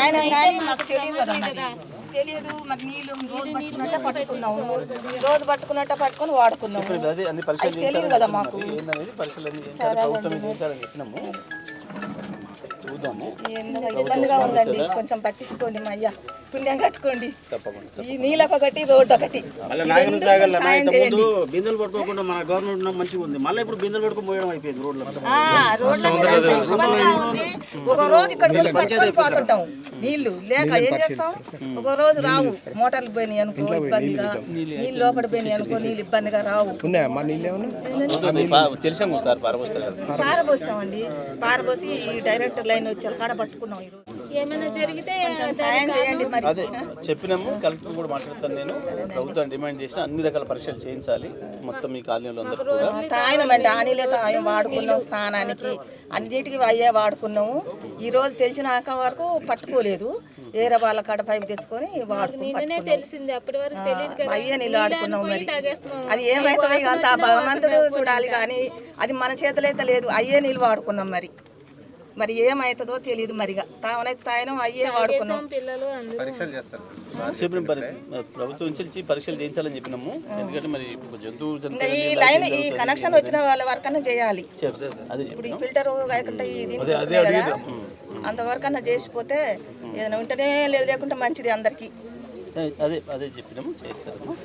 ఆయన కానీ మాకు తెలియదు కదా తెలియదు మరి నీళ్ళు రోజు పట్టుకున్నట్ట పట్టుకున్నాము. రోజు పట్టుకున్నట్ట పట్టుకొని వాడుకున్నాము. తెలియదు కదా మాకు. ఇబ్బందిగా ఉందండి. కొంచెం పట్టించుకోండి మా అయ్య. పుణ్యం కట్టుకోండి. ఈ నీళ్ళకి ఒకటి రోడ్డు ఒకటి. బిందెలు పట్టుకోకుండా మన గవర్నమెంట్ మంచిగా ఉంది. మళ్ళీ ఇప్పుడు బిందెలు పట్టుకొని పోయడం అయిపోయింది ఉంది. ఒక రోజు ఇక్కడికి వచ్చి పట్టుకొని పోతుంటాం. నీళ్ళు లేక ఏం చేస్తాం? ఒక రోజు రావు. మోటార్లు పోయినాయి అనుకో ఇబ్బందిగా. నీళ్ళు లోపల పోయినాయి అనుకో నీళ్ళు ఇబ్బందిగా రావు. పారబోసామండి పారబోసి ఈ డైరెక్టర్ లైన్ వచ్చి కాడ పట్టుకున్నాం ఈరోజు. ఏమైనా జరిగితే అదే చెప్పినాము కలెక్టర్ కూడా మాట్లాడతాను నేను. ప్రభుత్వం డిమాండ్ చేసిన అన్ని రకాల పరీక్షలు చేయించాలి. మొత్తం ఈ కాలనీలో అందరూ కూడా. తాయనం అండి ఆనీలే తాయం వాడుకున్నాం స్నానానికి అన్నిటికీ అయ్యే వాడుకున్నాము. ఈ రోజు తెలిసినాక వరకు పట్టుకోలేదు. ఏరే వాళ్ళ కాడ పైపు తెచ్చుకొని వాడుకుని పట్టుకున్నాం. తెలిసింది అప్పటి వరకు తెలియదు కదా. అయ్యే నీళ్ళు ఆడుకున్నాం మరి. తాగేస్తున్నాం. అది ఏమైతుంది అంత భగవంతుడు చూడాలి కానీ అది మన చేతులైతే లేదు. అయ్యే నీళ్ళు వాడుకున్నాం మరి. మరి ఏమవుతుందో తెలియదు మరిగా. తావనైతే తాయనం అయ్యే వాడుకున్నాం. ప్రభుత్వం నుంచి పరీక్షలు చేయించాలని చెప్పినాము. ఎందుకంటే మరి జంతువు ఈ లైన్ ఈ కనెక్షన్ వచ్చిన వాళ్ళ వరకన్నా చేయాలి. అదే ఇప్పుడు ఈ ఫిల్టర్ కాకుండా ఈ వస్తున్నాయి కదా. అంతవరకన్నా చేసిపోతే ఏదైనా ఉంటేనే లేదు లేకుంటే మంచిది అందరికీ. అదే అదే చెప్పినాము చేస్తాము